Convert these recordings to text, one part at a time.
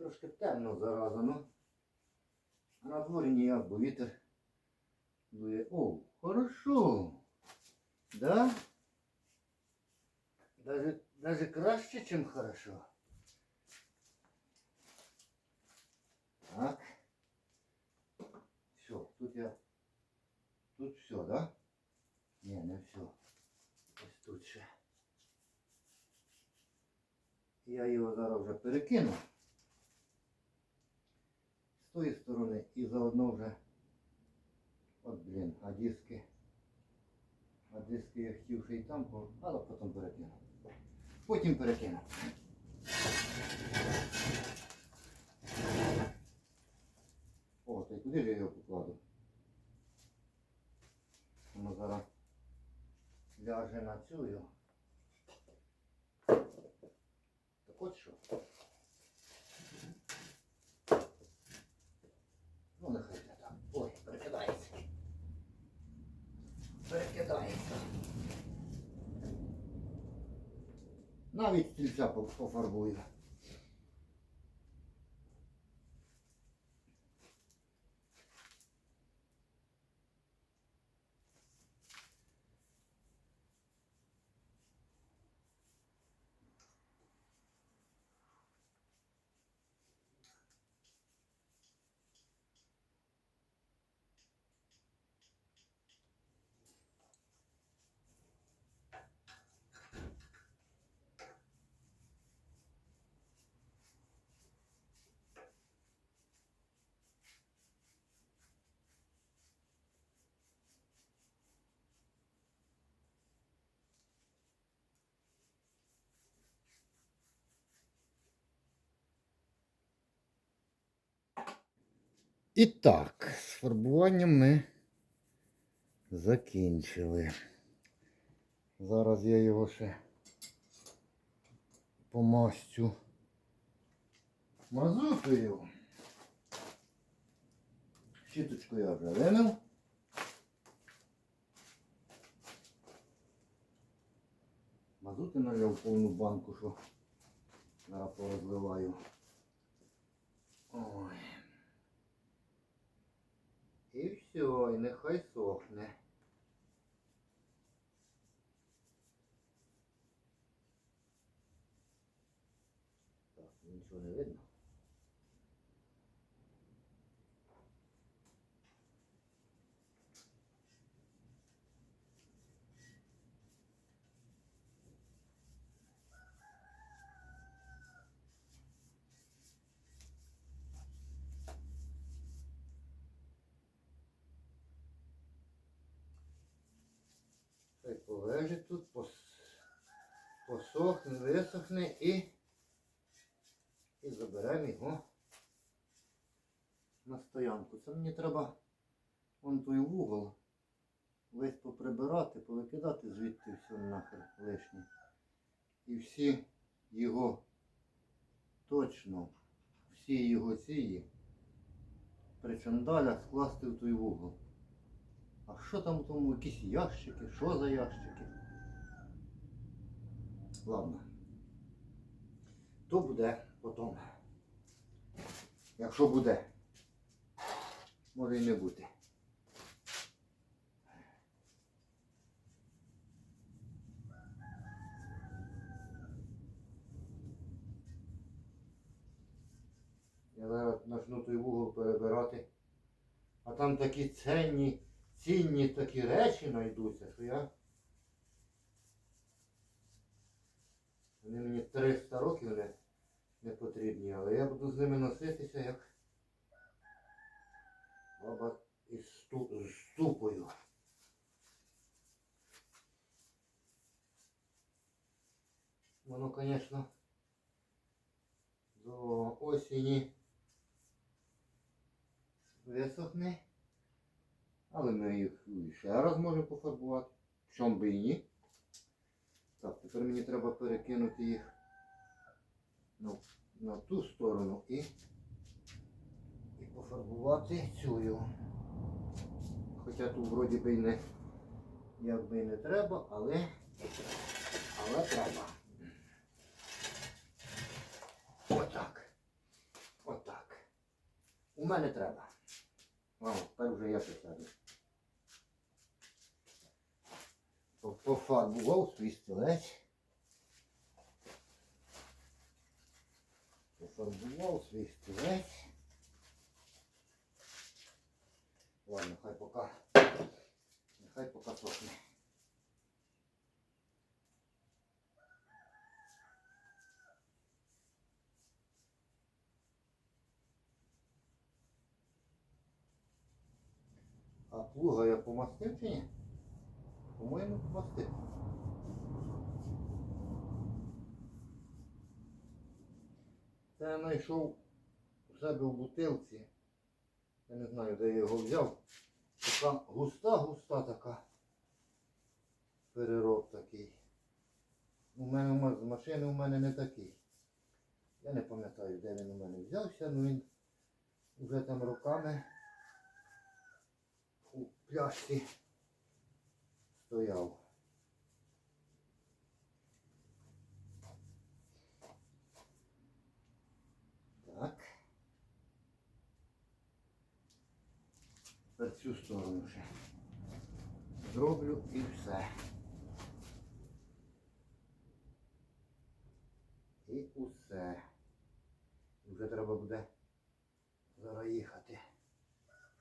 трошки темно заразано. А на дворі ніяк, бо вітер дує. О, хорошо. Да? Даже, даже краще, чим хорошо. Так. Все, тут я. Тут все, да? Ні, не все. Ось тут ще. Я його зараз вже перекину з Тої сторони і заодно вже. От блін, а диски. А диски я хотів ще й там, але потім перекину. Потім перекину. О, та й куди ж я його покладу? Воно зараз ляже на цю. його. Так от що. Ну, нехай це так. Ой, перекидається. Перекидається. Навіть стільця по- пофарбую. І так, з фарбуванням ми закінчили. Зараз я його ще помастю мазутою. Щіточку я вже вимив. Мазути наляв повну банку, що зараз порозливаю. Ой. І все, і нехай сохне. Так, нічого не видно. Хай полежить тут, посохне, висохне і, і заберемо його на стоянку. Це мені треба вон той вугол весь поприбирати, повикидати звідти все нахер лишнє. І всі його точно, всі його цієї причандалях скласти в той вугол. А що там тому якісь ящики? Що за ящики? Ладно. То буде потім. Якщо буде. Може і не бути. Я зараз почну той вугол перебирати. А там такі ценні цінні такі речі знайдуться, що я. Вони мені 300 років не, не потрібні, але я буду з ними носитися як баба із ступою. Воно, звісно, до осені висохне. Але ми їх ще раз можемо пофарбувати. Чом би і ні. Так, тепер мені треба перекинути їх на, на ту сторону і, і пофарбувати цю. Хоча тут вроді би не як би і не треба, але, але треба. Отак. Отак. У мене треба. О, тепер вже я присяду. По- Пофарбував свій стілець. Пофарбував свій стілець. Ладно, хай пока. Нехай пока сохне. А плуга я помастив чи? По-моєму, я знайшов у себе в бутилці. Я не знаю, де я його взяв. Така густа-густа така. Перероб такий. У мене з машини у мене не такий. Я не пам'ятаю, де він у мене взявся, але він вже там роками у пляшці стояв. Так. Тепер цю сторону ще. Зроблю і все. І усе. Вже треба буде зараз їхати. А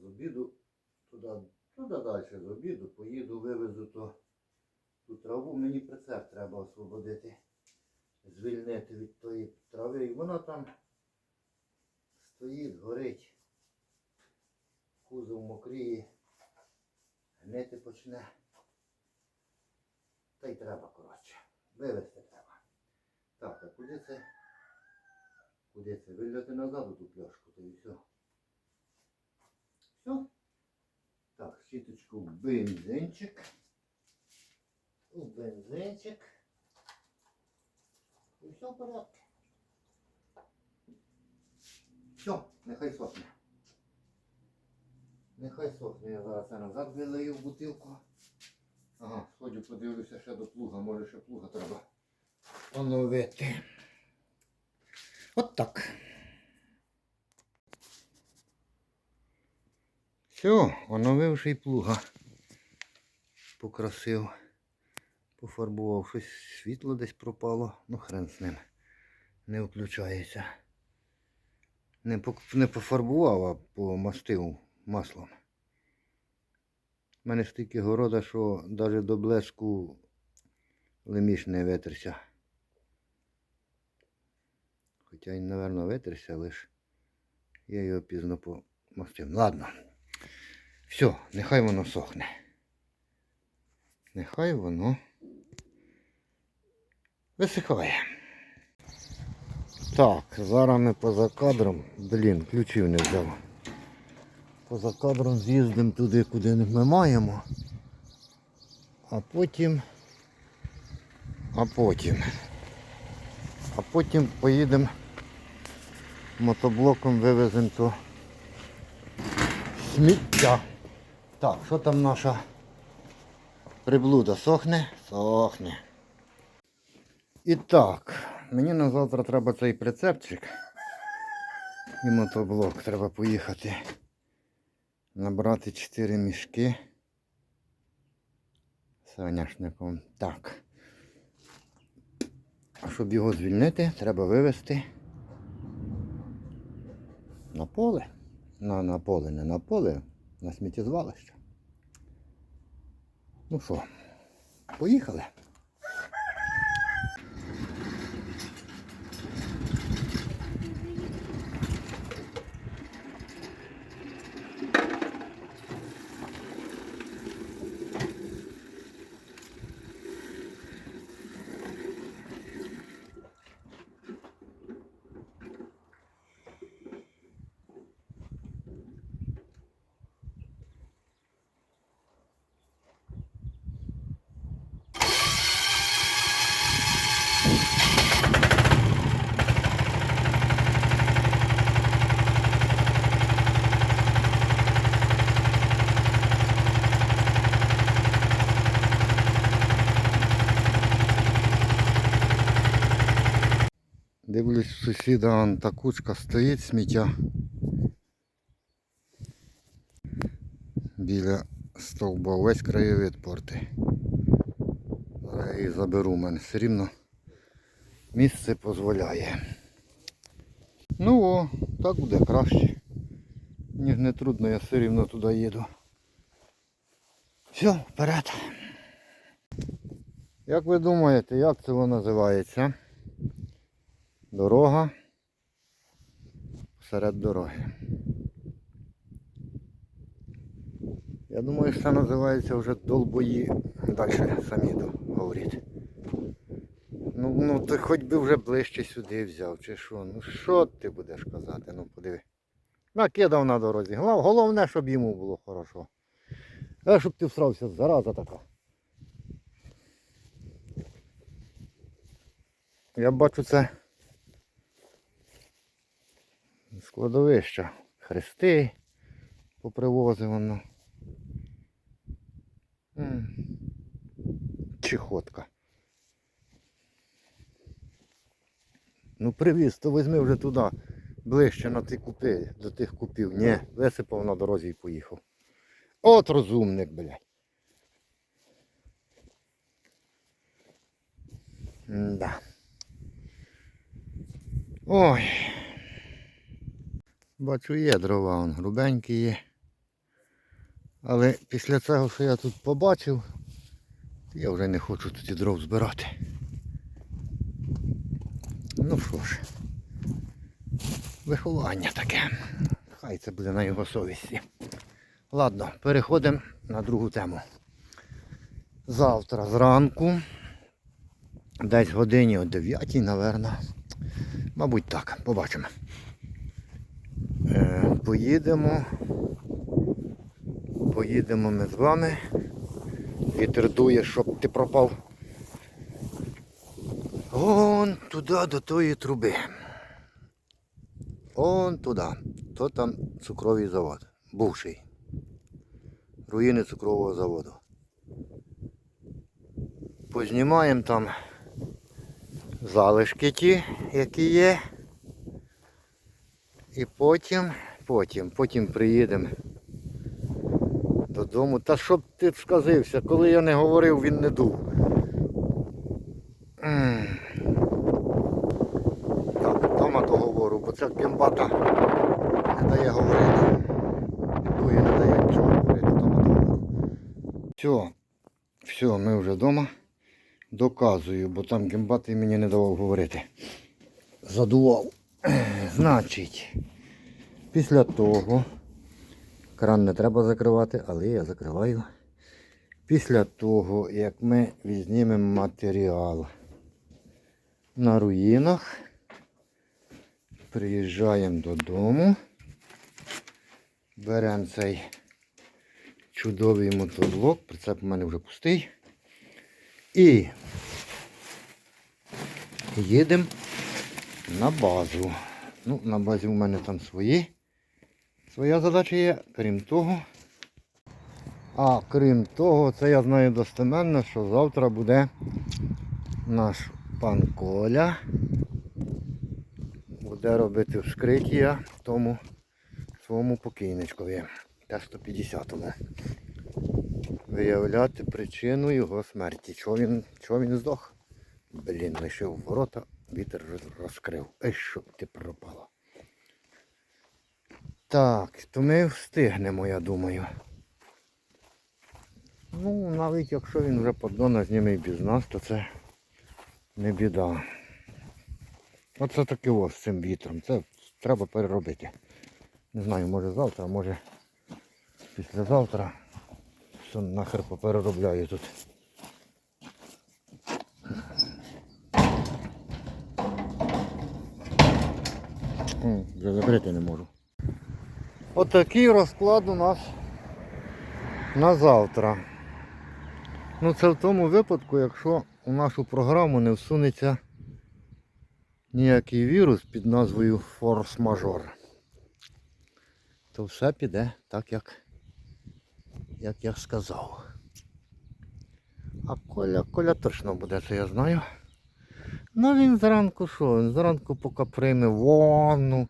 з обіду туди, туди далі з обіду поїду, вивезу то ту траву. Мені прицеп треба освободити, звільнити від тої трави. І вона там стоїть, горить. Кузов мокріє, гнити почне. Та й треба, коротше. Вивезти треба. Так, а куди це? Куди це? Виляти назад у ту пляшку, то і все. Все. Так, щіточку в бензинчик. У бензинчик. І все в порядку. Все, нехай сохне. Нехай сохне, я зараз назад вилию в бутилку. Ага, сходжу, подивлюся ще до плуга, може ще плуга треба оновити. От так. Все, оновивши плуга. Покрасив, пофарбував, щось світло десь пропало, ну хрен з ним. Не включається. Не, по- не пофарбував, а помастив маслом. У мене стільки города, що навіть до блеску леміш не витерся. Хоча він, напевно, витерся, лише я його пізно помастив. Ладно. Все, нехай воно сохне. Нехай воно висихає. Так, зараз ми поза кадром, блін, ключів не взяв. Поза кадром з'їздимо туди, куди ми маємо. А потім. А потім. А потім поїдемо мотоблоком вивеземо то сміття. Так, що там наша приблуда? Сохне? Сохне. І так, мені на завтра треба цей прицепчик і мотоблок. Треба поїхати. Набрати 4 мішки. Соняшником. Так. А щоб його звільнити, треба вивезти на поле. На, на поле, не на поле, на сміттєзвалище. Ну що, поїхали. Сусіда он та кучка стоїть сміття. Біля стовба весь краєвид порти. Її заберу, мене все рівно місце дозволяє. Ну о, так буде краще. Мені ж не трудно, я все рівно туди їду. Все, вперед. Як ви думаєте, як це воно називається? Дорога серед дороги. Я думаю, що це називається вже долбої. Далі самі говоріть. Ну, ну ти хоч би вже ближче сюди взяв, чи що? Ну що ти будеш казати? Ну подиви. Накидав на дорозі. Головне, щоб йому було хорошо. А щоб ти всрався, зараза така. Я бачу це складовища. Хрести попривозив воно. М. Чехотка. Ну привіз, то візьми вже туди, ближче на ті купи, до тих купів. Ні, висипав на дорозі і поїхав. От розумник, блядь. Да. Ой. Бачу, є дрова, он грубенькі є. Але після цього, що я тут побачив, я вже не хочу тут і дров збирати. Ну що ж, виховання таке. Хай це буде на його совісті. Ладно, переходимо на другу тему. Завтра зранку, десь годині о 9, напевно. Мабуть так, побачимо. Е, поїдемо. Поїдемо ми з вами. Вітер дує, щоб ти пропав. Вон туди до тої труби. Он туди. То там цукровий завод. Бувший. Руїни цукрового заводу. Познімаємо там залишки ті, які є. І потім, потім, потім приїдемо додому. Та щоб ти сказився, коли я не говорив, він не дув. Так, вдома то говорю, бо ця кембата не дає говорити. Дує не дає нічого говорити, вдома то говорю. Все, все, ми вже вдома. Доказую, бо там кембати мені не давав говорити. Задував. Значить, після того кран не треба закривати, але я закриваю. Після того, як ми візьмемо матеріал на руїнах, приїжджаємо додому, беремо цей чудовий мотоблок, прицеп у мене вже пустий. І їдемо на базу. Ну, на базі у мене там свої. Своя задача є, крім того. А крім того, це я знаю достеменно, що завтра буде наш пан Коля. Буде робити вскриття тому своєму покійничкові Т-150. Виявляти причину його смерті. Чого він, чого він здох? Блін, лишив ворота, вітер розкрив. Ей, щоб ти пропала. Так, то ми встигнемо, я думаю. Ну, навіть якщо він вже поддона зніме і без нас, то це не біда. Оце таке ось з цим вітром. Це треба переробити. Не знаю, може завтра, може післязавтра. Все нахер попереробляю тут. Вже закрити не можу. Отакий розклад у нас на завтра. Ну це в тому випадку, якщо у нашу програму не всунеться ніякий вірус під назвою форс-мажор, то все піде так, як, як я сказав. А Коля, Коля точно буде, це я знаю. Ну він зранку що? Він зранку поки прийме ванну,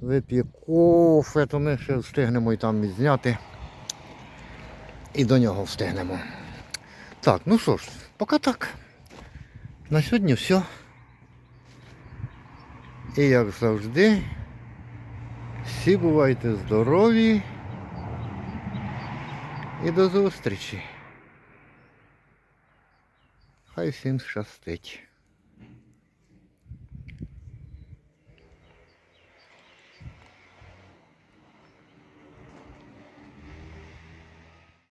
вип'є кофе, то ми ще встигнемо і там відзняти. І до нього встигнемо. Так, ну що ж, поки так. На сьогодні все. І як завжди, всі бувайте здорові і до зустрічі. Хай всім щастить.